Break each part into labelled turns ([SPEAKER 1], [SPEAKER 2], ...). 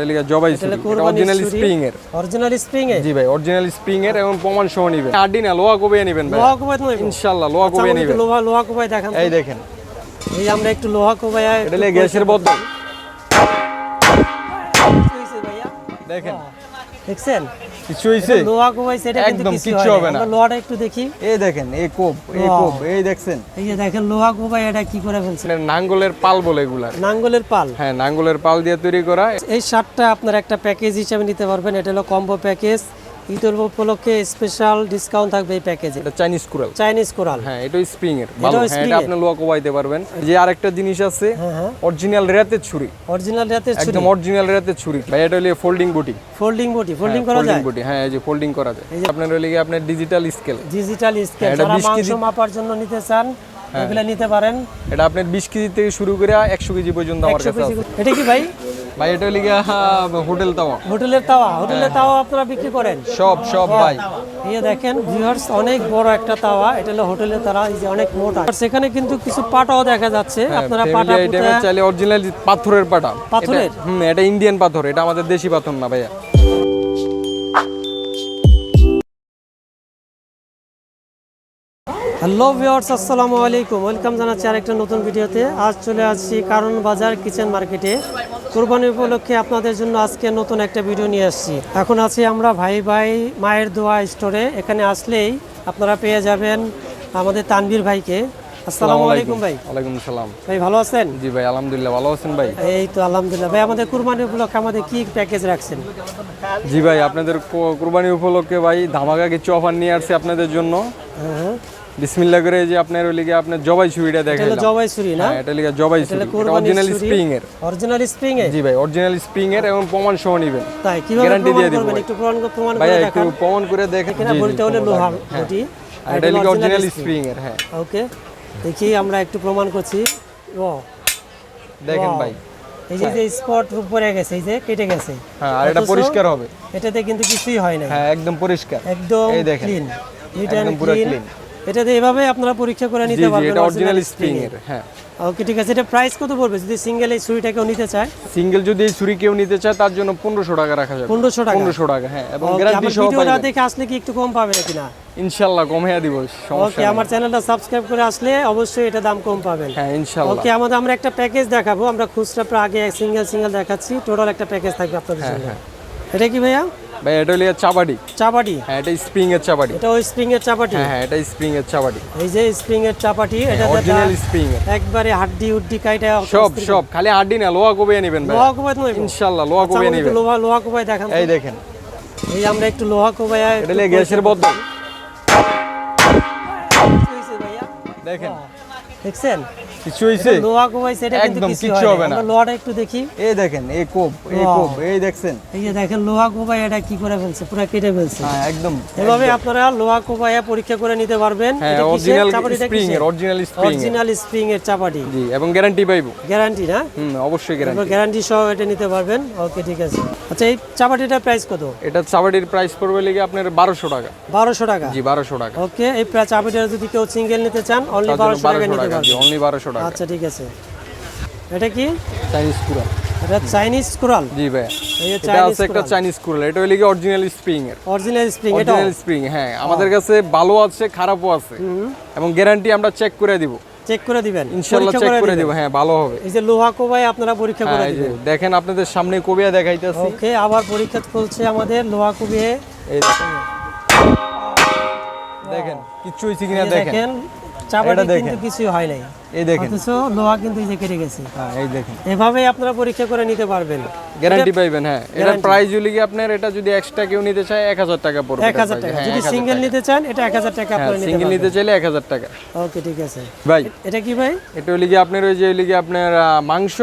[SPEAKER 1] এটা জবাই original spring এর
[SPEAKER 2] অরিজিনাল স্প্রিং
[SPEAKER 1] জি ভাই অরিজিনাল স্প্রিং এর এবং প্রমাণ সহ নিবেন। আড্ডি না লোহা কবে নেবেন ভাই।
[SPEAKER 2] লোহা কোবাই নয়
[SPEAKER 1] ইনশাআল্লাহ লোহা কবে নেবেন।
[SPEAKER 2] লোহা লোহা কোবাই দেখেন
[SPEAKER 1] এই দেখেন।
[SPEAKER 2] এই আমরা একটু লোহা কোবাই
[SPEAKER 1] এটা লিগা গ্যাসের বোতল দেখেন।
[SPEAKER 2] দেখছেন?
[SPEAKER 1] কিছু হইছে
[SPEAKER 2] লোহা কোবাই সেটা কিন্তু
[SPEAKER 1] একদম
[SPEAKER 2] কিছু হবে না। লোহাটা একটু দেখি।
[SPEAKER 1] এই দেখেন এই কোপ এই. কোপ এই দেখছেন?
[SPEAKER 2] এই যে দেখেন লোহা কোবাই এটা কি করে ফেলছে?
[SPEAKER 1] নাঙ্গলের পাল বলে এগুলা।
[SPEAKER 2] নাঙ্গলের পাল?
[SPEAKER 1] হ্যাঁ নাঙ্গলের পাল দিয়ে তৈরি করা।
[SPEAKER 2] এই শার্টটা আপনার একটা প্যাকেজ হিসেবে নিতে পারবেন। এটা হলো কম্বো প্যাকেজ। ঈদের উপলক্ষে স্পেশাল ডিসকাউন্ট থাকবে এই প্যাকেজে
[SPEAKER 1] চাইনিজ কুরাল
[SPEAKER 2] চাইনিজ কোরাল
[SPEAKER 1] হ্যাঁ এটাই স্প্রিং এর। ভালো হ্যাঁ এটা আপনি লোহা কোবাইতে পারবেন। যে আরেকটা জিনিস আছে
[SPEAKER 2] হ্যাঁ হ্যাঁ।
[SPEAKER 1] অরিজিনাল রেতের ছুরি।
[SPEAKER 2] অরিজিনাল রাতের ছুরি।
[SPEAKER 1] একদম অরিজিনাল রেতের ছুরি। ভাই এটা হলো ফোল্ডিং বুটি
[SPEAKER 2] ফোল্ডিং বডি ফোল্ডিং করা যায়?
[SPEAKER 1] বুটি হ্যাঁ এই যে ফোল্ডিং করা যায়। আপনার হলো আপনার ডিজিটাল স্কেল
[SPEAKER 2] ডিজিটাল স্কেল
[SPEAKER 1] হ্যাঁ, এটা
[SPEAKER 2] যারা মাংস মাপার জন্য নিতে চান এগুলা নিতে পারেন।
[SPEAKER 1] এটা আপনার বিশ কেজি থেকে শুরু করে একশো কেজি পর্যন্ত আমার কাছে আছে।
[SPEAKER 2] এটা কি ভাই?
[SPEAKER 1] ভাই এটা হলো গিয়া হোটেল তাওয়া।
[SPEAKER 2] হোটেলের তাওয়া হোটেলের তাওয়া আপনারা বিক্রি করেন?
[SPEAKER 1] সব সব ভাই।
[SPEAKER 2] এই দেখেন ভিউয়ার্স অনেক বড় একটা তাওয়া এটা হলো হোটেলের তারা এই যে অনেক মোটা। আর সেখানে কিন্তু কিছু পাটাও দেখা যাচ্ছে আপনারা পাটা
[SPEAKER 1] আইটেমে চাইলে অরিজিনাল পাথরের পাটা।
[SPEAKER 2] পাথরের?
[SPEAKER 1] এটা- হুম এটা ইন্ডিয়ান পাথর এটা আমাদের দেশি পাথর না ভাইয়া।
[SPEAKER 2] হ্যালো ভিউয়ার্স আসসালামু আলাইকুম। ওয়েলকাম জানাচ্ছি আরেকটা নতুন ভিডিওতে। আজ চলে আসছি কারণ বাজার কিচেন মার্কেটে। কোরবানি উপলক্ষে আপনাদের জন্য আজকে নতুন একটা ভিডিও নিয়ে আসছি। এখন আছি আমরা ভাই ভাই মায়ের দোয়া স্টোরে এখানে আসলেই আপনারা পেয়ে যাবেন আমাদের তানভীর ভাইকে। আসসালামু আলাইকুম ভাই।
[SPEAKER 1] ওয়ালাইকুম সালাম।
[SPEAKER 2] ভাই ভালো আছেন?
[SPEAKER 1] জি ভাই আলহামদুলিল্লাহ ভালো আছেন ভাই?
[SPEAKER 2] এই তো আলহামদুলিল্লাহ। ভাই আমাদের কুরবানি উপলক্ষে আমাদের কি প্যাকেজ রাখছেন?
[SPEAKER 1] জি ভাই আপনাদের কুরবানি উপলক্ষে ভাই ধামাকা কিছু অফার নিয়ে আসছে আপনাদের জন্য।
[SPEAKER 2] হ্যাঁ।
[SPEAKER 1] বিসমিল্লাহ করে যে আপনার ওই লিগে আপনার জবাই ছুরিটা
[SPEAKER 2] এটা জবাই ছুরি না?
[SPEAKER 1] হ্যাঁ এটা লিগে জবাই ছুরি। অরিজিনাল স্প্রিং এর।
[SPEAKER 2] অরিজিনাল স্প্রিং এ
[SPEAKER 1] জি ভাই অরিজিনাল স্প্রিং এর এবং প্রমাণ সহ নিবেন।
[SPEAKER 2] তাই কীভাবে প্রমাণ
[SPEAKER 1] দিয়ে দিব।
[SPEAKER 2] একটু প্রমাণ প্রমাণ
[SPEAKER 1] ভাই
[SPEAKER 2] করে
[SPEAKER 1] একটু প্রমাণ করে দেখেন
[SPEAKER 2] কিনা বলতে হলে
[SPEAKER 1] প্রমাণ লাগবে। হ্যাঁ। আর এটা লিগে অরিজিনাল স্প্রিং এর হ্যাঁ।
[SPEAKER 2] ওকে দেখি আমরা একটু প্রমাণ করছি। ও
[SPEAKER 1] দেখেন ভাই।
[SPEAKER 2] এই যে স্পট পড়ে গেছে এই যে কেটে গেছে।
[SPEAKER 1] হ্যাঁ আর এটা পরিষ্কার হবে।
[SPEAKER 2] এটাতে কিন্তু কিছুই হয় না
[SPEAKER 1] হ্যাঁ একদম পরিষ্কার।
[SPEAKER 2] একদম
[SPEAKER 1] এই দেখেন।
[SPEAKER 2] ক্লিন
[SPEAKER 1] একদম পুরো
[SPEAKER 2] ক্লিন
[SPEAKER 1] clean।
[SPEAKER 2] এটাতে এভাবে আপনারা পরীক্ষা করে নিতে পারবেন
[SPEAKER 1] এটা অরিজিনাল স্প্রিং এর। হ্যাঁ।
[SPEAKER 2] ওকে ঠিক আছে এটা প্রাইস কত পড়বে? যদি সিঙ্গেল এই ছুরিটা কেউ নিতে চায়?
[SPEAKER 1] সিঙ্গেল যদি এই ছুরি কেউ নিতে চায় তার জন্য পনেরোশো টাকা রাখা যাবে।
[SPEAKER 2] পনেরোশো টাকা?
[SPEAKER 1] পনেরোশো টাকা হ্যাঁ এবং গ্যারান্টি সহ
[SPEAKER 2] ভিডিওটা দেখে আসলে কি একটু কম পাবে নাকি না?
[SPEAKER 1] ইনশাল্লাহ কমিয়ে দিব
[SPEAKER 2] ওকে
[SPEAKER 1] সমস্যা নেই।
[SPEAKER 2] আমার চ্যানেলটা সাবস্ক্রাইব করে আসলে অবশ্যই এটা দাম কম পাবেন।
[SPEAKER 1] হ্যাঁ ইনশাল্লাহ।
[SPEAKER 2] ওকে আমাদের আমরা একটা প্যাকেজ দেখাবো আমরা খুচরা আগে সিঙ্গেল সিঙ্গেল দেখাচ্ছি টোটাল একটা প্যাকেজ থাকবে আপনাদের
[SPEAKER 1] হ্যাঁ,
[SPEAKER 2] জন্য। এটা কি ভাইয়া?
[SPEAKER 1] ভাই এটা হলো চাবাটি
[SPEAKER 2] চাপাটি
[SPEAKER 1] হ্যাঁ এটা স্প্রিং এর চাবাটি
[SPEAKER 2] এটা ওই স্প্রিং এর চাপাটি
[SPEAKER 1] হ্যাঁ হ্যাঁ এটা স্প্রিং এর চাবাটি
[SPEAKER 2] এই যে স্প্রিং এর চাপাটি এটা
[SPEAKER 1] অরিজিনাল স্প্রিং
[SPEAKER 2] একবারে হাড্ডি উড্ডি কাইটা
[SPEAKER 1] সব সব খালি হাড্ডি না লোহা কবে নেবেন ভাই।
[SPEAKER 2] লোহা কোবাই নয়
[SPEAKER 1] ইনশাল্লাহ লোহা
[SPEAKER 2] আচ্ছা,
[SPEAKER 1] কবে নেবেন।
[SPEAKER 2] লোহা লোহা কোবাই দেখান।
[SPEAKER 1] এই দেখেন।
[SPEAKER 2] এই আমরা একটু লোহা কোবাই
[SPEAKER 1] এটা হলো গ্যাসের বোতল দেখেন।
[SPEAKER 2] দেখছেন?
[SPEAKER 1] কিছু হইছে?
[SPEAKER 2] লোহা সেটা কিন্তু কিছু হবে না। লোহাটা একটু দেখি।
[SPEAKER 1] এই দেখেন এই কোপ এই কোপ এই দেখছেন?
[SPEAKER 2] এই যে দেখেন লোহা এটা কি করে ফেলছে? পুরো কেটে ফেলছে।
[SPEAKER 1] হ্যাঁ একদম
[SPEAKER 2] এভাবে আপনারা লোহা পরীক্ষা করে নিতে পারবেন।
[SPEAKER 1] হ্যাঁ
[SPEAKER 2] এটা?
[SPEAKER 1] অরিজিনাল স্প্রিং এর অরিজিনাল স্প্রিং
[SPEAKER 2] অরিজিনাল স্প্রিং এর চাপাটি।
[SPEAKER 1] জি এবং গ্যারান্টি পাইবো।
[SPEAKER 2] গ্যারান্টি না?
[SPEAKER 1] হুম অবশ্যই গ্যারান্টি
[SPEAKER 2] গ্যারান্টি সহ এটা নিতে পারবেন। ওকে ঠিক আছে। আচ্ছা এই চাপাটিটার প্রাইস কত?
[SPEAKER 1] এটা চাবাটির প্রাইস পড়বে লেগে আপনার বারোশো টাকা।
[SPEAKER 2] বারোশো টাকা?
[SPEAKER 1] জি বারোশো টাকা।
[SPEAKER 2] ওকে এই চাপাটিটা যদি কেউ সিঙ্গেল নিতে চান অনলি
[SPEAKER 1] তার জন্য
[SPEAKER 2] বারোশো টাকা
[SPEAKER 1] বারোশো
[SPEAKER 2] নিতে পারবেন।
[SPEAKER 1] অনলি বারোশো টাকা।
[SPEAKER 2] আচ্ছা ঠিক আছে। এটা কি?
[SPEAKER 1] চাইনিজ কুড়া
[SPEAKER 2] এটা চাইনিজ কুরাল
[SPEAKER 1] জি ভাই এটা আছে একটা চাইনিজ কুড়াল। এটা হইলে অরিজিনাল স্প্রিং এর?
[SPEAKER 2] অরিজিনাল স্প্রিং এটা
[SPEAKER 1] অরিজিনাল স্প্রিং হ্যাঁ। আমাদের কাছে ভালো আছে খারাপও আছে। এবং গ্যারান্টি আমরা চেক করে দিব।
[SPEAKER 2] চেক করে দিবেন।
[SPEAKER 1] ইনশাআল্লাহ চেক করে দিব। হ্যাঁ ভালো হবে।
[SPEAKER 2] এই যে লোহা কোবাই আপনারা পরীক্ষা করে
[SPEAKER 1] হ্যাঁ যে
[SPEAKER 2] দিবেন।
[SPEAKER 1] দেখেন আপনাদের সামনে কবিয়া দেখাইতেছি।
[SPEAKER 2] ওকে আবার পরীক্ষা চলছে আমাদের লোহা কুবিয়ে।
[SPEAKER 1] এই দেখেন। দেখেন কিচ্ছু হইছে কিনা দেখেন
[SPEAKER 2] চাপাটি কিন্তু কিছু হয় নাই।
[SPEAKER 1] এই দেখেন।
[SPEAKER 2] অথচ লোহা কিন্তু এই যে কেটে গেছে।
[SPEAKER 1] হ্যাঁ এই দেখেন।
[SPEAKER 2] এভাবেই আপনারা পরীক্ষা করে নিতে পারবেন।
[SPEAKER 1] গ্যারান্টি পাইবেন হ্যাঁ। এটা প্রাইস হলি আপনার এটা যদি এক্সট্রা কেউ নিতে চায় এক হাজার টাকা পড়বে
[SPEAKER 2] এক হাজার টাকা। যদি সিঙ্গেল নিতে চান এটা এক হাজার টাকা আপনারা নিতে
[SPEAKER 1] সিঙ্গেল নিতে চাইলে এক হাজার টাকা।
[SPEAKER 2] ওকে ঠিক আছে।
[SPEAKER 1] ভাই।
[SPEAKER 2] এটা কি ভাই?
[SPEAKER 1] এটা হলি আপনার ওই যে হলি আপনার আহ, মাংস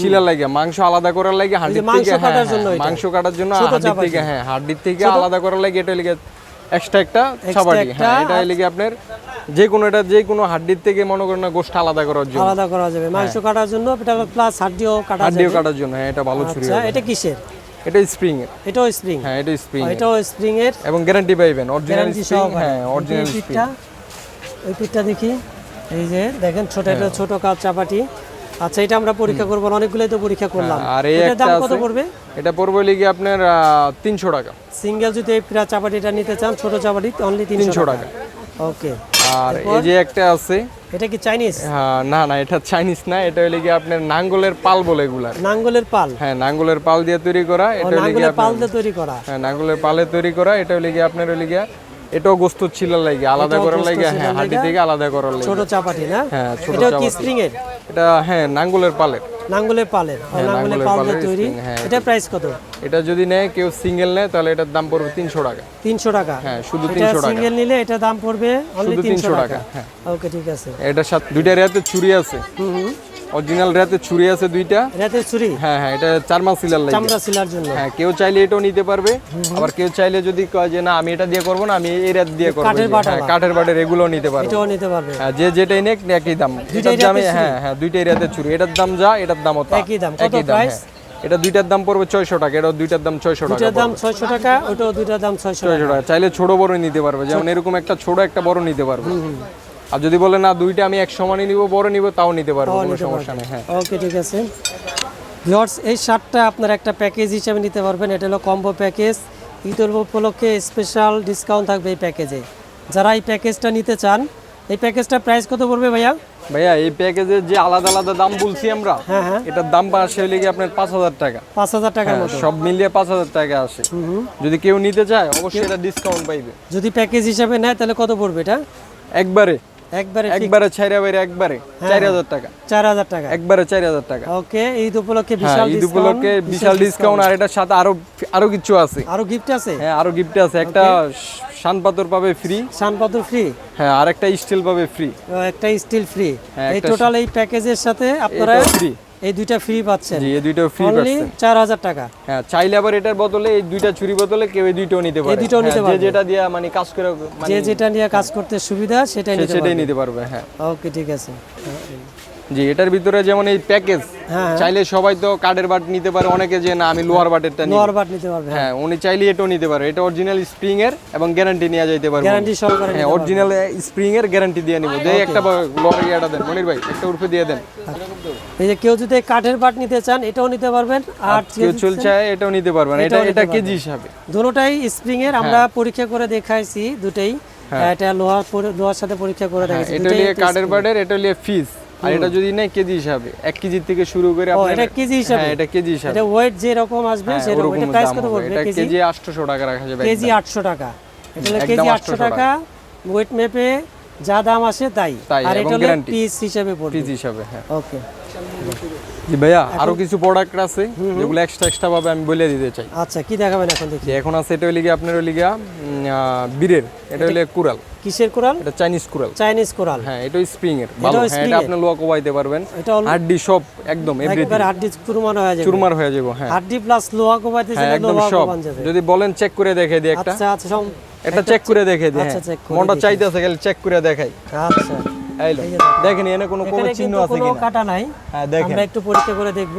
[SPEAKER 1] চিলা লাগে মাংস আলাদা করার লাগে
[SPEAKER 2] মাংস
[SPEAKER 1] থেকে
[SPEAKER 2] কাটার জন্য
[SPEAKER 1] মাংস কাটার জন্য হাড্ডির থেকে হ্যাঁ থেকে আলাদা করার লাগে এটা এক্সট্রা একটা ছাপাটি। হ্যাঁ এটা হলি আপনার যে কোনো এটা যে কোনো হাড্ডির থেকে মনে করেন না গোষ্ঠ আলাদা করার জন্য।
[SPEAKER 2] আলাদা করা যাবে। মাংস কাটার জন্য এটা প্লাস হাড্ডিও কাটা
[SPEAKER 1] হাড্ডিও কাটার জন্য হ্যাঁ এটা ভালো ছুরি
[SPEAKER 2] আচ্ছা এটা কিসের?
[SPEAKER 1] এটা স্প্রিং এর।
[SPEAKER 2] এটাও স্প্রিং
[SPEAKER 1] হ্যাঁ এটা স্প্রিং
[SPEAKER 2] এটাও স্প্রিং এর।
[SPEAKER 1] এবং গ্যারান্টি পাইবেন অরিজিনাল স্প্রিং হ্যাঁ অরিজিনাল স্প্রিং
[SPEAKER 2] ওই পিঠটা দেখি। এই যে দেখেন ছোট একটা ছোট কাপ চাপাটি। আচ্ছা এটা আমরা পরীক্ষা করব অনেকগুলোই তো পরীক্ষা করলাম।
[SPEAKER 1] হ্যাঁ, আর এই একটা
[SPEAKER 2] দাম কত পড়বে?
[SPEAKER 1] এটা পড়বে লিগে আপনার তিনশো টাকা।
[SPEAKER 2] সিঙ্গেল যদি এই পিরা চাপাটিটা নিতে চান ছোট চাপাটি অনলি তিনশো
[SPEAKER 1] তিনশো
[SPEAKER 2] টাকা।
[SPEAKER 1] টাকা।
[SPEAKER 2] ওকে
[SPEAKER 1] আর এই যে একটা আছে
[SPEAKER 2] এটা কি চাইনিজ
[SPEAKER 1] হ্যাঁ, না না এটা চাইনিজ না এটা হলে কি আপনার নাঙ্গলের পাল বলে এগুলা।
[SPEAKER 2] নাঙ্গলের পাল?
[SPEAKER 1] হ্যাঁ নাঙ্গলের পাল দিয়ে তৈরি করা এটা হলে কি
[SPEAKER 2] নাঙ্গলের পাল দিয়ে তৈরি করা।
[SPEAKER 1] হ্যাঁ নাঙ্গলের পালে তৈরি করা এটা হলে কি আপনার হলে গিয়া এটাও গোস্ত ছিল লাগে আলাদা করার লাগে হ্যাঁ
[SPEAKER 2] লাইগা।
[SPEAKER 1] থেকে আলাদা করার লাগে।
[SPEAKER 2] ছোট চাপাটি না?
[SPEAKER 1] হ্যাঁ ছোট
[SPEAKER 2] কি
[SPEAKER 1] চাপাতি।
[SPEAKER 2] এর?
[SPEAKER 1] এটা হ্যাঁ নাঙ্গলের পালের।
[SPEAKER 2] নাঙ্গলের পালের ও, নাঙ্গলের
[SPEAKER 1] পালের
[SPEAKER 2] তৈরি।
[SPEAKER 1] হ্যাঁ,
[SPEAKER 2] এটা প্রাইস কত?
[SPEAKER 1] এটা যদি নেয় কেউ সিঙ্গেল নেয় তাহলে এটার দাম পড়বে তিনশো টাকা।
[SPEAKER 2] তিনশো টাকা?
[SPEAKER 1] হ্যাঁ শুধু
[SPEAKER 2] এটা
[SPEAKER 1] তিনশো টাকা।
[SPEAKER 2] সিঙ্গেল নিলে এটা দাম পড়বে অনলি
[SPEAKER 1] শুধু
[SPEAKER 2] তিনশো
[SPEAKER 1] 300
[SPEAKER 2] টাকা
[SPEAKER 1] হ্যাঁ।
[SPEAKER 2] ওকে ঠিক আছে।
[SPEAKER 1] এটার সাথে দুইটা রেতে ছুরি আছে।
[SPEAKER 2] হুম।
[SPEAKER 1] অরিজিনাল রেতে ছুরি আছে দুইটা।
[SPEAKER 2] রাতের চুরি
[SPEAKER 1] হ্যাঁ হ্যাঁ এটা সিলার লাগে
[SPEAKER 2] চামড়া সিলার জন্য।
[SPEAKER 1] হ্যাঁ কেউ চাইলে এটাও নিতে পারবে। আবার কেউ চাইলে যদি কয় যে না আমি এটা দিয়ে করব না আমি এই রাত দিয়ে করব।
[SPEAKER 2] কাঠের বাটা
[SPEAKER 1] হ্যাঁ কাঠের বাটের এগুলোও নিতে পারবে।
[SPEAKER 2] এটাও নিতে পারবে।
[SPEAKER 1] হ্যাঁ যে যেটাই নেক একই দাম। এটার দামে হ্যাঁ হ্যাঁ দুইটাই রাতে ছুরি। এটার দাম যা এটার দামও তা।
[SPEAKER 2] একই দাম। কত
[SPEAKER 1] দাম
[SPEAKER 2] price?
[SPEAKER 1] হ্যাঁ। এটা দুইটার দাম পড়বে ছয়শো টাকা এটা দুইটার দাম ছয়শো টাকা
[SPEAKER 2] দুটার দাম ছয়শো টাকা ওটাও দুটার দাম ছয়শো টাকা।
[SPEAKER 1] চাইলে ছোট বড় নিতে পারবে। যেমন এরকম একটা ছোট একটা বড় নিতে পারবে। আর যদি বলে না দুইটা আমি এক সমানই নিব বড় নিব তাও নিতে পারব কোনো সমস্যা নেই। হ্যাঁ।
[SPEAKER 2] ওকে ঠিক আছে। ভিওর্স এই শার্টটা আপনার একটা প্যাকেজ হিসেবে নিতে পারবেন। এটা হলো কম্বো প্যাকেজ। ঈদ উপলক্ষে স্পেশাল ডিসকাউন্ট থাকবে এই প্যাকেজে। যারা এই প্যাকেজটা নিতে চান এই প্যাকেজটা প্রাইস কত পড়বে ভাইয়া?
[SPEAKER 1] ভাইয়া এই প্যাকেজের যে আলাদা আলাদা দাম বলছি আমরা
[SPEAKER 2] হ্যাঁ হ্যাঁ।
[SPEAKER 1] এটার দাম আসে হলে কি আপনার পাঁচ হাজার টাকা?
[SPEAKER 2] পাঁচ হাজার টাকার
[SPEAKER 1] হ্যাঁ, সব মিলিয়ে পাঁচ হাজার টাকা আসে। যদি কেউ নিতে চায় অবশ্যই এটা ডিসকাউন্ট পাইবে।
[SPEAKER 2] যদি প্যাকেজ হিসাবে নেয় তাহলে কত পড়বে এটা?
[SPEAKER 1] একবারে।
[SPEAKER 2] একবারে
[SPEAKER 1] একবারে ছাইরা বাইরে একবারে। চার হাজার টাকা।
[SPEAKER 2] চার হাজার টাকা।
[SPEAKER 1] একবারে চার হাজার টাকা।
[SPEAKER 2] ওকে ঈদ উপলক্ষে বিশাল
[SPEAKER 1] ঈদ উপলক্ষে বিশাল ডিসকাউন্ট আর এটার সাথে আরও আরও কিছু আছে।
[SPEAKER 2] আরও গিফট আছে?
[SPEAKER 1] হ্যাঁ আরও গিফট আছে। একটা পাবে ফ্রি
[SPEAKER 2] ফ্রি
[SPEAKER 1] হ্যাঁ আর একটা স্টিল পাবে ফ্রি
[SPEAKER 2] একটা স্টিল ফ্রি এই টোটাল এই প্যাকেজের সাথে আপনারা
[SPEAKER 1] ফ্রি
[SPEAKER 2] এই দুইটা ফ্রি পাচ্ছেন।
[SPEAKER 1] জি এই দুইটা ফ্রি পাচ্ছেন।
[SPEAKER 2] চার হাজার টাকা।
[SPEAKER 1] হ্যাঁ চাইলে আবার এটার বদলে এই দুইটা ছুরি বদলে কেউ এই দুইটাও নিতে পারে।
[SPEAKER 2] এই দুইটাও নিতে
[SPEAKER 1] পারে যে যেটা দিয়ে মানে কাজ করে মানে
[SPEAKER 2] যে যেটা নিয়ে কাজ করতে সুবিধা সেটাই নিতে পারবে।
[SPEAKER 1] সেটাই নিতে পারবে হ্যাঁ।
[SPEAKER 2] ওকে ঠিক আছে।
[SPEAKER 1] জি এটার ভিতরে যেমন এই প্যাকেজ
[SPEAKER 2] হ্যাঁ
[SPEAKER 1] চাইলে সবাই তো কাঠের বাট নিতে পারে অনেকে যে না আমি লোহার বাটেরটা
[SPEAKER 2] লোয়ার বাট নিতে পারবে
[SPEAKER 1] হ্যাঁ। উনি চাইলে এটাও নিতে পারে। এটা অরিজিনাল স্প্রিং এর এবং গ্যারান্টি নিয়ে যাইতে পারবে।
[SPEAKER 2] গ্যারান্টি সহকারে
[SPEAKER 1] হ্যাঁ অরিজিনাল স্প্রিং এর গ্যারান্টি দিয়ে নিব। যে একটা লোহার ইয়াটা দেন মনির ভাই একটা উর্ফে দিয়ে দেন।
[SPEAKER 2] এই যে কেউ যদি কাঠের বাট নিতে চান এটাও নিতে পারবেন। আর
[SPEAKER 1] কেউ চলছে এটাও নিতে পারবেন। এটা এটা কেজি হিসাবে।
[SPEAKER 2] দুটোটাই স্প্রিং এর আমরা
[SPEAKER 1] হ্যাঁ।
[SPEAKER 2] পরীক্ষা করে দেখাইছি দুটেই। এটা লোহার লোহার সাথে পরীক্ষা করে
[SPEAKER 1] হ্যাঁ,
[SPEAKER 2] দেখাইছি।
[SPEAKER 1] এটা লিয়ে কাঠের বাটের এটা লিয়ে ফিস আর এটা যদি নেয় কেজি হিসাবে। এক কেজি থেকে শুরু করে
[SPEAKER 2] এটা কেজি হিসাবে?
[SPEAKER 1] হ্যাঁ এটা কেজি হিসাবে।
[SPEAKER 2] এটা ওয়েট যে রকম আসবে
[SPEAKER 1] হ্যাঁ,
[SPEAKER 2] সেরকম। এটা প্রাইস কত পড়বে?
[SPEAKER 1] এটা
[SPEAKER 2] কেজি?
[SPEAKER 1] কেজি 800 টাকা রাখা যাবে
[SPEAKER 2] কেজি আটশো টাকা। এটা কেজি
[SPEAKER 1] 800
[SPEAKER 2] আটশো টাকা। ওয়েট মেপে যা দাম আসে তাই। আর এটা হলো পিস হিসেবে পড়বে।
[SPEAKER 1] কেজি হিসাবে হ্যাঁ।
[SPEAKER 2] ওকে
[SPEAKER 1] জি ভাইয়া আরও কিছু প্রোডাক্ট আছে যেগুলো এক্সট্রা এক্সট্রা ভাবে আমি বলে দিতে চাই।
[SPEAKER 2] আচ্ছা কি দেখাবেন এখন দেখি।
[SPEAKER 1] এখন আছে এটা হইলে আপনার হইলে বীরের এটা হইলে কুরাল
[SPEAKER 2] কিসের কোরাল
[SPEAKER 1] এটা চাইনিজ কুরাল
[SPEAKER 2] চাইনিজ কোরাল
[SPEAKER 1] হ্যাঁ এটা স্প্রিং এর ভালো। হ্যাঁ এটা আপনি লোয়া কোবাইতে পারবেন।
[SPEAKER 2] এটা হলো
[SPEAKER 1] হাড্ডি সব একদম এভরিথিং
[SPEAKER 2] একবার হাড্ডি চুরমানো হয়ে যাবে।
[SPEAKER 1] চুরমার হয়ে যাব হ্যাঁ।
[SPEAKER 2] হাড্ডি প্লাস লোহা কোবাইতে
[SPEAKER 1] হ্যাঁ
[SPEAKER 2] চাইলে
[SPEAKER 1] একদম
[SPEAKER 2] কোবান যাবে।
[SPEAKER 1] যদি বলেন চেক করে দেখে দিই একটা।
[SPEAKER 2] আচ্ছা আচ্ছা
[SPEAKER 1] এটা চেক করে দেখে দিই
[SPEAKER 2] আচ্ছা,
[SPEAKER 1] হ্যাঁ
[SPEAKER 2] check করে
[SPEAKER 1] মনটা। চাইতেছে গেলে চেক করে দেখাই।
[SPEAKER 2] আচ্ছা। দেখেন।
[SPEAKER 1] এনে কোনো কোনো চিহ্ন আছে
[SPEAKER 2] কিনা কাটা নাই।
[SPEAKER 1] হ্যাঁ দেখেন।
[SPEAKER 2] আমরা একটু পরীক্ষা করে দেখব।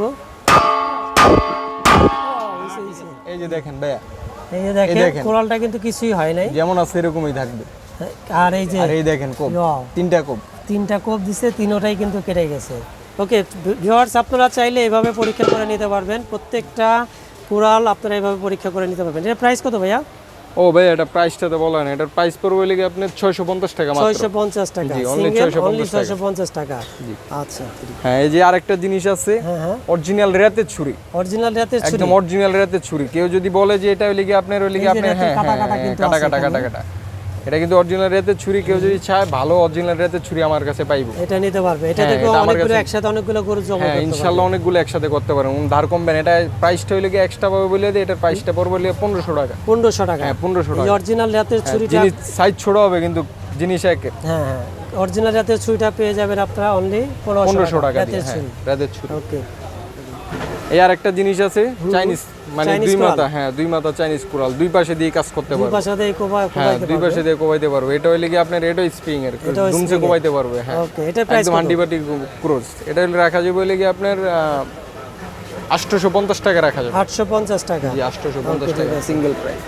[SPEAKER 1] এই যে দেখেন ভাইয়া।
[SPEAKER 2] এই যে দেখেন। কোরালটা কিন্তু কিছুই হয় নাই।
[SPEAKER 1] যেমন আছে এরকমই থাকবে।
[SPEAKER 2] আর এই যে
[SPEAKER 1] আর এই দেখেন কোপ। তিনটা কোপ।
[SPEAKER 2] তিনটা কোপ দিছে তিনোটাই কিন্তু কেটে গেছে। ওকে ভিউয়ার্স আপনারা চাইলে এভাবে পরীক্ষা করে নিতে পারবেন। প্রত্যেকটা কোরাল আপনারা এভাবে পরীক্ষা করে নিতে পারবেন। এটা প্রাইস কত ভাইয়া?
[SPEAKER 1] ও ভাই এটা প্রাইসটা তো বলেন এটার প্রাইস পড়বে লিগে আপনি 650 টাকা মাত্র?
[SPEAKER 2] ছয়শো পঞ্চাশ টাকা।
[SPEAKER 1] জি,
[SPEAKER 2] অনলি
[SPEAKER 1] 650
[SPEAKER 2] অনলি
[SPEAKER 1] টাকা।
[SPEAKER 2] ছয়শো পঞ্চাশ টাকা। আচ্ছা
[SPEAKER 1] হ্যাঁ এই যে আরেকটা জিনিস আছে
[SPEAKER 2] হ্যাঁ হ্যাঁ।
[SPEAKER 1] অরিজিনাল রেতের ছুরি।
[SPEAKER 2] অরিজিনাল রেতে ছুরি।
[SPEAKER 1] একদম অরিজিনাল রেতের ছুরি। কেউ যদি বলে যে এটা লিগে আপনার ওই লিগে
[SPEAKER 2] আপনি
[SPEAKER 1] আপনার হ্যাঁ
[SPEAKER 2] কাটা
[SPEAKER 1] হ্যাঁ, হ্যাঁ, কাটা কাটা কাটা। এটা কিন্তু অরিজিনাল রেতের ছুরি কেউ যদি চায় ভালো অরিজিনাল রেতের ছুরি আমার কাছে পাইবো।
[SPEAKER 2] এটা নিতে পারবে। এটা
[SPEAKER 1] হ্যাঁ, এটা আমার
[SPEAKER 2] অনেকগুলো একসাথে অনেকগুলো গরু জমা
[SPEAKER 1] হ্যাঁ
[SPEAKER 2] করতে
[SPEAKER 1] ইনশাল্লাহ অনেকগুলো একসাথে করতে পারেন উনি ধার কমবেন এটা প্রাইসটা হইলে কি এক্সট্রা পাবে বলে দিয়ে এটার প্রাইসটা পড়বে হলে পনেরোশো টাকা।
[SPEAKER 2] পনেরোশো টাকা।
[SPEAKER 1] হ্যাঁ পনেরোশো
[SPEAKER 2] এই
[SPEAKER 1] টাকা।
[SPEAKER 2] অরিজিনাল রাতের
[SPEAKER 1] হ্যাঁ,
[SPEAKER 2] ছুরিটা
[SPEAKER 1] জিনিস সাইজ ছোট হবে কিন্তু জিনিস এক
[SPEAKER 2] হ্যাঁ হ্যাঁ। অরিজিনাল রাতের ছুরিটা পেয়ে যাবেন আপনারা অনলি
[SPEAKER 1] পনেরোশো টাকা। দিয়ে
[SPEAKER 2] রাতের
[SPEAKER 1] হ্যাঁ
[SPEAKER 2] ছুরি।
[SPEAKER 1] রাতের ছুরি।
[SPEAKER 2] ওকে
[SPEAKER 1] এই আর একটা জিনিস আছে চাইনিজ মানে দুই মাথা হ্যাঁ দুই মাথা চাইনিজ কুড়াল দুই পাশে দিয়ে কাজ করতে
[SPEAKER 2] দুই
[SPEAKER 1] পারবে।
[SPEAKER 2] পাশে দিয়ে কোবাই
[SPEAKER 1] হ্যাঁ দুই পাশে দিয়ে কোবাইতে পারবে। এটা হইলে কি আপনার এটা স্প্রিং এর। দুমসে কোবাইতে পারবে হ্যাঁ।
[SPEAKER 2] ওকে এটা প্রাইস
[SPEAKER 1] একদম হান্ডিবাটি ক্রোজ এটা হইলে রাখা যাবে হইলে কি আপনার আটশোশো পঞ্চাশ টাকা রাখা যাবে।
[SPEAKER 2] আটশো পঞ্চাশ টাকা।
[SPEAKER 1] জি আটশোশো পঞ্চাশ টাকা সিঙ্গেল প্রাইস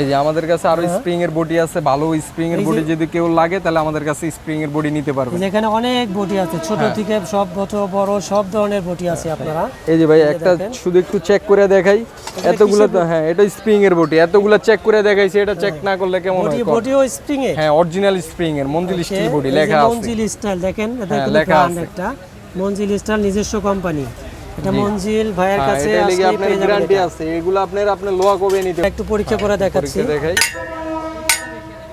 [SPEAKER 1] এই যে আমাদের কাছে আরও
[SPEAKER 2] হ্যাঁ।
[SPEAKER 1] স্প্রিং এর বডি আছে ভালো স্প্রিং এর বডি যদি কেউ লাগে তাহলে আমাদের কাছে স্প্রিং এর বডি নিতে পারবে
[SPEAKER 2] এখানে অনেক বটি আছে ছোট
[SPEAKER 1] হ্যাঁ।
[SPEAKER 2] থেকে সব ছোট বড় সব ধরনের বটি আছে আপনারা।
[SPEAKER 1] এই যে ভাই একটা শুধু একটু চেক করে দেখাই। এতগুলো তো হ্যাঁ এটা স্প্রিং এর বডি। এতগুলো চেক করে দেখাইছি এটা চেক না করলে কেমন হয়?
[SPEAKER 2] ও স্প্রিং এ?
[SPEAKER 1] হ্যাঁ অরিজিনাল স্প্রিং এর মঞ্জিল স্টিল বডি লেখা আছে।
[SPEAKER 2] মঞ্জিল স্টাইল দেখেন এটা
[SPEAKER 1] হ্যাঁ, লেখা আছে।
[SPEAKER 2] একটা। মঞ্জিল স্টাইল নিজস্ব কোম্পানি এটা মঞ্জিল ভাইয়ের
[SPEAKER 1] হ্যাঁ,
[SPEAKER 2] কাছে
[SPEAKER 1] আপনার
[SPEAKER 2] পেয়ে যাবেন
[SPEAKER 1] গ্যারান্টি। আছে। এগুলো আপনার আপনার লোয়া কবে নিতে
[SPEAKER 2] একটু পরীক্ষা করে দেখাচ্ছি।
[SPEAKER 1] পরীক্ষা দেখাই।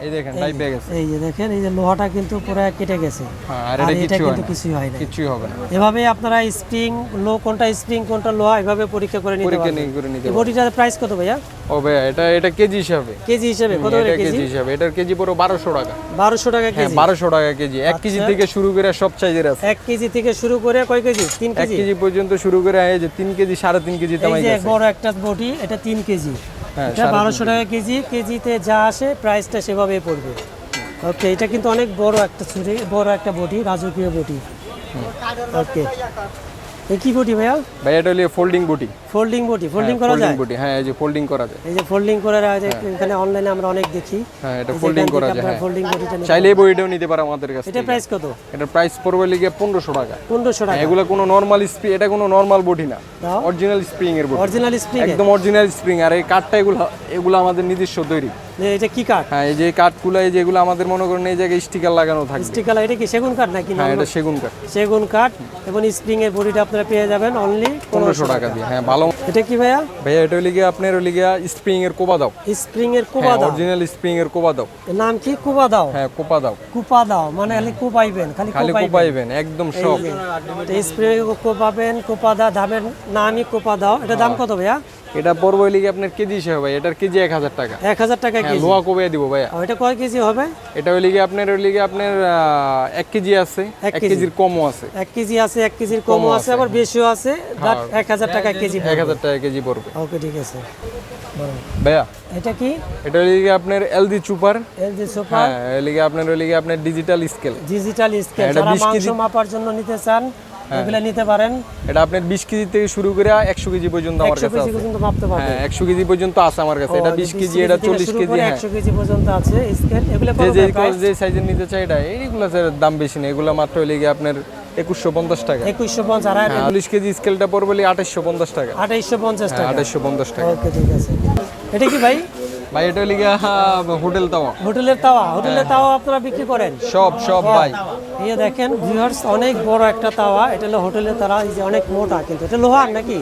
[SPEAKER 1] এই দেখেন টাইপ ব্যাগ আছে
[SPEAKER 2] এই যে দেখেন এই যে লোহাটা কিন্তু পুরো কেটে গেছে।
[SPEAKER 1] হ্যাঁ আর এটা
[SPEAKER 2] কিন্তু কিছুই হয় না।
[SPEAKER 1] কিছুই হবে না।
[SPEAKER 2] এভাবে আপনারা স্প্রিং লো কোনটা স্প্রিং কোনটা লোহা এভাবে পরীক্ষা করে নিতে
[SPEAKER 1] পরীক্ষা
[SPEAKER 2] পারবেন।
[SPEAKER 1] নিয়ে করে নিতে
[SPEAKER 2] এই বডিটার প্রাইস কত ভাইয়া?
[SPEAKER 1] ও ভাই এটা এটা কেজি হিসাবে।
[SPEAKER 2] কেজি হিসেবে কত করে কেজি?
[SPEAKER 1] কেজি হিসাবে। এটার কেজি পুরো বারোশো টাকা।
[SPEAKER 2] বারোশো টাকা
[SPEAKER 1] হ্যাঁ
[SPEAKER 2] কেজি।
[SPEAKER 1] বারোশো টাকা কেজি। এক কেজি থেকে শুরু করে সব সাইজের আছে।
[SPEAKER 2] এক কেজি থেকে শুরু করে কয় কেজি? তিন
[SPEAKER 1] এক
[SPEAKER 2] কেজি?
[SPEAKER 1] কেজি পর্যন্ত শুরু করে এই যে তিন কেজি সাড়ে তিন কেজি
[SPEAKER 2] এই যে বড় একটা বটি এটা তিন কেজি। এটা বারোশো টাকা কেজি কেজিতে যা আসে প্রাইসটা সেভাবেই পড়বে। ওকে এটা কিন্তু অনেক বড় একটা ছুরি বড় একটা বটি রাজকীয় বটি ওকে কি বটি ভাইয়া?
[SPEAKER 1] ভাই এটা হলো ফোল্ডিং বুটি।
[SPEAKER 2] ফোল্ডিং বটি ফোল্ডিং করা যায়?
[SPEAKER 1] বুটি। হ্যাঁ এই যে ফোল্ডিং করা যায়।
[SPEAKER 2] এই যে ফোল্ডিং করে যায়, এখানে অনলাইনে আমরা অনেক দেখি।
[SPEAKER 1] হ্যাঁ এটা ফোল্ডিং করা যায় হ্যাঁ।
[SPEAKER 2] ফোল্ডিং বটিটা
[SPEAKER 1] চাইলে এই বইটাও নিতে পারে আমাদের কাছে
[SPEAKER 2] এটা প্রাইস কত?
[SPEAKER 1] এটার প্রাইস পড়বে লিগে পনেরোশো টাকা।
[SPEAKER 2] পনেরোশো টাকা।
[SPEAKER 1] এগুলো কোনো নর্মাল স্প্রিং এটা কোনো নর্মাল বডি না। অরিজিনাল স্প্রিং এর
[SPEAKER 2] অরিজিনাল স্প্রিং
[SPEAKER 1] একদম অরিজিনাল স্প্রিং আর এই কাঠটা এগুলো এগুলো আমাদের নিজস্ব তৈরি।
[SPEAKER 2] এটা কি কাঠ?
[SPEAKER 1] হ্যাঁ এই যে কাঠগুলো এই যেগুলো আমাদের মনে করেন এই জায়গায় স্টিকার লাগানো
[SPEAKER 2] স্টিকার এটা কি সেগুন কাঠ নাকি
[SPEAKER 1] হ্যাঁ এটা সেগুন কাঠ।
[SPEAKER 2] সেগুন কাঠ এবং স্প্রিং এর বডিটা আপনারা পেয়ে যাবেন অনলি
[SPEAKER 1] টাকা দিয়ে। হ্যাঁ ভালো।
[SPEAKER 2] এটা কি ভাইয়া?
[SPEAKER 1] ভাইয়া এটা লিগে আপনার লিগে স্প্রিং এর কোপা দাও।
[SPEAKER 2] স্প্রিং এর কুপা দাও।
[SPEAKER 1] অরিজিনাল স্প্রিং এর কোপা দাও।
[SPEAKER 2] নাম কি? দাও?
[SPEAKER 1] হ্যাঁ কোপা দাও।
[SPEAKER 2] কুপা দাও মানে খালি কুপাইবেন খালি
[SPEAKER 1] খালি
[SPEAKER 2] কোপাইবেন
[SPEAKER 1] একদম সব।
[SPEAKER 2] স্প্রিং কোপাবেন কোপা দাও দামের নামই কোপা দাও। এটা দাম কত ভাইয়া?
[SPEAKER 1] এটা পড়বে লিগে আপনার কেজি হিসেবে ভাই এটার কেজি এক হাজার টাকা।
[SPEAKER 2] এক হাজার টাকা
[SPEAKER 1] হ্যাঁ
[SPEAKER 2] কেজি।
[SPEAKER 1] লোহা কোবে দিব
[SPEAKER 2] আর এটা কয় কেজি হবে?
[SPEAKER 1] এটা ওই লিগে আপনার ওই লিগে আপনার এক কেজি আছে
[SPEAKER 2] এক
[SPEAKER 1] কেজির কমও আছে।
[SPEAKER 2] এক কেজি আছে এক কেজির কমও আছে। আবার বেশিও আছে বাট এক হাজার টাকা কেজি
[SPEAKER 1] এক হাজার টাকা কেজি পড়বে।
[SPEAKER 2] ওকে ঠিক আছে।
[SPEAKER 1] ভাইয়া।
[SPEAKER 2] এটা কি?
[SPEAKER 1] এটা লিগে আপনার এলডি চুপার।
[SPEAKER 2] এল জি সুপার
[SPEAKER 1] হ্যাঁ লিগে আপনার ওই লিগে আপনার ডিজিটাল স্কেল
[SPEAKER 2] ডিজিটাল স্কেল যারা মাংস মাপার জন্য নিতে চান এগুলা নিতে পারেন।
[SPEAKER 1] এটা আপনার বিশ কেজি থেকে শুরু করে একশো কেজি পর্যন্ত আমার কাছে
[SPEAKER 2] কেজি পর্যন্ত মাপতে পারবেন।
[SPEAKER 1] হ্যাঁ একশো কেজি পর্যন্ত আছে আমার কাছে। এটা বিশ কেজি এটা চল্লিশ কেজি হ্যাঁ।
[SPEAKER 2] একশো কেজি পর্যন্ত আছে। স্কেল এগুলো কত
[SPEAKER 1] যে? যে সাইজের নিতে চাই এটা এইগুলো দাম বেশি না। এগুলো মাত্র লিগে আপনার একুশশো পঞ্চাশ টাকা।
[SPEAKER 2] একুশশো পঞ্চাশ আর
[SPEAKER 1] হ্যাঁ চল্লিশ কেজি স্কেলটা পড়বে আঠাশশো পঞ্চাশ টাকা।
[SPEAKER 2] আঠাইশশো পঞ্চাশ টাকা।
[SPEAKER 1] আঠাশশো পঞ্চাশ টাকা।
[SPEAKER 2] ওকে ঠিক আছে। এটা কি ভাই?
[SPEAKER 1] ভাই এটা হোটেল তাওয়া।
[SPEAKER 2] হোটেলের তাওয়া হোটেলের তাওয়া আপনারা বিক্রি করেন?
[SPEAKER 1] সব সব ভাই।
[SPEAKER 2] এই দেখেন ভিউয়ার্স অনেক বড় একটা তাওয়া এটা হলো হোটেলের তারা এই যে অনেক মোটা কিন্তু। এটা লোহার নাকি?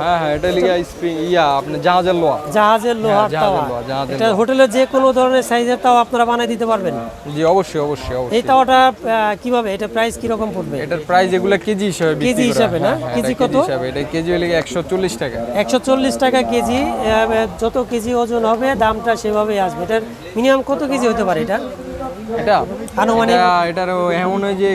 [SPEAKER 1] হ্যাঁ হ্যাঁ এটা লিগে স্প্রিং ইয়া আপনার জাহাজের লোয়া
[SPEAKER 2] জাহাজের লোহার তাওয়া। এটা হোটেলের যে কোনো ধরনের সাইজের তাওয়া আপনারা বানিয়ে দিতে পারবেন।
[SPEAKER 1] জি অবশ্যই অবশ্যই অবশ্যই।
[SPEAKER 2] এই তাওয়াটা কীভাবে? এটা প্রাইস কি রকম পড়বে?
[SPEAKER 1] এটার প্রাইস এগুলো কেজি হিসাবে বিক্রি
[SPEAKER 2] কেজি। হিসাবে না?
[SPEAKER 1] হ্যাঁ, হ্যাঁ,
[SPEAKER 2] কেজি কত?
[SPEAKER 1] হিসাবে। এটা কেজি হলে একশো চল্লিশ টাকা।
[SPEAKER 2] একশো চল্লিশ টাকা কেজি যত কেজি ওজন হবে দামটা সেভাবেই আসবে। এটার মিনিমাম কত কেজি হতে পারে এটা?
[SPEAKER 1] এটা?
[SPEAKER 2] আনুমানিক?
[SPEAKER 1] এটার এমন হয় যে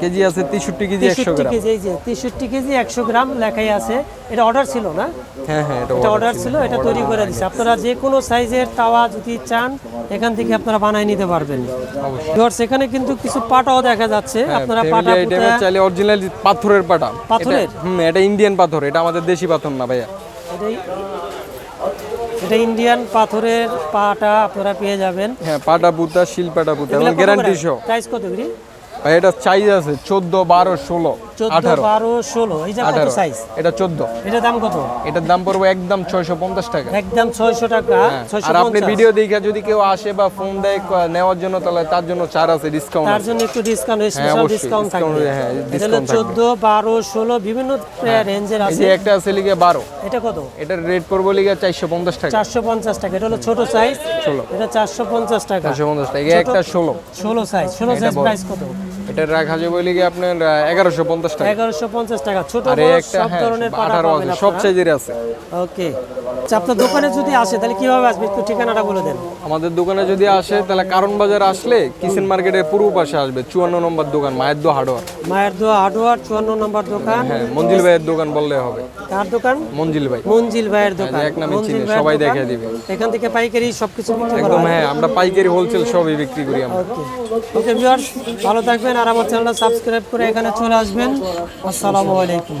[SPEAKER 1] কেজি আছে তেষট্টি কেজি একশো
[SPEAKER 2] তেষট্টি
[SPEAKER 1] গ্রাম।
[SPEAKER 2] কেজি যে তেষট্টি কেজি একশো গ্রাম লেখাই আছে। এটা অর্ডার ছিল না?
[SPEAKER 1] হ্যাঁ হ্যাঁ এটা
[SPEAKER 2] এটা অর্ডার ছিল। এটা তৈরি করে দিচ্ছে আপনারা যে কোনো সাইজের তাওয়া যদি চান এখান থেকে আপনারা বানাই নিতে পারবেন। ভিউয়ার্স, এখানে কিন্তু কিছু পাটাও দেখা যাচ্ছে। আপনারা পাটা পুঁতা-
[SPEAKER 1] চাইলে অরিজিনাল পাথরের পাটা।
[SPEAKER 2] পাথরের?
[SPEAKER 1] এটা- হুম এটা ইন্ডিয়ান পাথর এটা আমাদের দেশি পাথর না ভাইয়া?
[SPEAKER 2] এটাই এটা ইন্ডিয়ান পাথরের পাটা আপনারা পেয়ে যাবেন।
[SPEAKER 1] হ্যাঁ পাটা বুদ্ধা শিল পাটা বুদ্ধা এবং গ্যারান্টি সহ
[SPEAKER 2] প্রাইস কত গ্রি
[SPEAKER 1] ভাই এটা সাইজ আছে চোদ্দ বারো ষোলো
[SPEAKER 2] চোদ্দ
[SPEAKER 1] আঠারো।
[SPEAKER 2] বারো ষোলো এই যে কত সাইজ
[SPEAKER 1] এটা চোদ্দ।
[SPEAKER 2] এটার দাম কত?
[SPEAKER 1] এটার দাম পড়বে একদম ছয়শো পঞ্চাশ টাকা।
[SPEAKER 2] একদম ছয়শো টাকা ছয়শো
[SPEAKER 1] আর আপনি ভিডিও দেখে যদি কেউ আসে বা ফোন দেয় নেওয়ার জন্য তাহলে তার জন্য চার আছে ডিসকাউন্ট
[SPEAKER 2] তার জন্য একটু ডিসকাউন্ট স্পেশাল ডিসকাউন্ট থাকবে।
[SPEAKER 1] হ্যাঁ,
[SPEAKER 2] এটা
[SPEAKER 1] থাকবে।
[SPEAKER 2] চোদ্দ বারো ষোলো বিভিন্ন রেঞ্জের আছে
[SPEAKER 1] যে একটা আছে লিগে বারো।
[SPEAKER 2] এটা কত?
[SPEAKER 1] এটার রেট পড়বে লিগে চারশো পঞ্চাশ টাকা।
[SPEAKER 2] চারশো পঞ্চাশ টাকা এটা হলো ছোট সাইজ
[SPEAKER 1] ষোলো।
[SPEAKER 2] এটা চারশো পঞ্চাশ টাকা।
[SPEAKER 1] চারশো পঞ্চাশ টাকা এই একটা ষোলো।
[SPEAKER 2] ষোলো সাইজ ষোলো সাইজ প্রাইস কত?
[SPEAKER 1] এটা রাখা যাবে কি আপনার এগারোশো পঞ্চাশ টাকা।
[SPEAKER 2] এগারোশো পঞ্চাশ টাকা। ছোট বড় সব
[SPEAKER 1] হ্যাঁ
[SPEAKER 2] ধরনের পাটা পাবেন
[SPEAKER 1] সব সাইজের আছে।
[SPEAKER 2] ওকে। আচ্ছা আপনার দোকানে যদি আসে তাহলে কীভাবে আসবে? একটু ঠিকানাটা বলে দেন।
[SPEAKER 1] আমাদের দোকানে যদি আসে তাহলে কারণ বাজার আসলে কিচেন মার্কেটের পূর্ব পাশে আসবে চুয়ান্ন নম্বর দোকান মায়ের দো হার্ডওয়ার
[SPEAKER 2] মায়ের দোয়া হার্ডওয়ার চুয়ান্ন নম্বর দোকান।
[SPEAKER 1] হ্যাঁ মঞ্জিল ভাইয়ের দোকান বললে হবে।
[SPEAKER 2] কার দোকান?
[SPEAKER 1] মঞ্জিল ভাই।
[SPEAKER 2] মঞ্জিল ভাইয়ের দোকান।
[SPEAKER 1] হ্যাঁ, এক নামে চিনে, সবাই
[SPEAKER 2] দোকান।
[SPEAKER 1] দেখিয়ে দিবে।
[SPEAKER 2] এখান থেকে পাইকারি সবকিছু বিক্রি করা
[SPEAKER 1] একদম
[SPEAKER 2] হ্যাঁ।
[SPEAKER 1] আমরা পাইকারি হোলসেল সবই বিক্রি করি আমরা।
[SPEAKER 2] ওকে ভিউয়ার্স ভালো থাকবেন আর আমার চ্যানেলটা সাবস্ক্রাইব করে এখানে চলে আসবেন। আসসালামু আলাইকুম।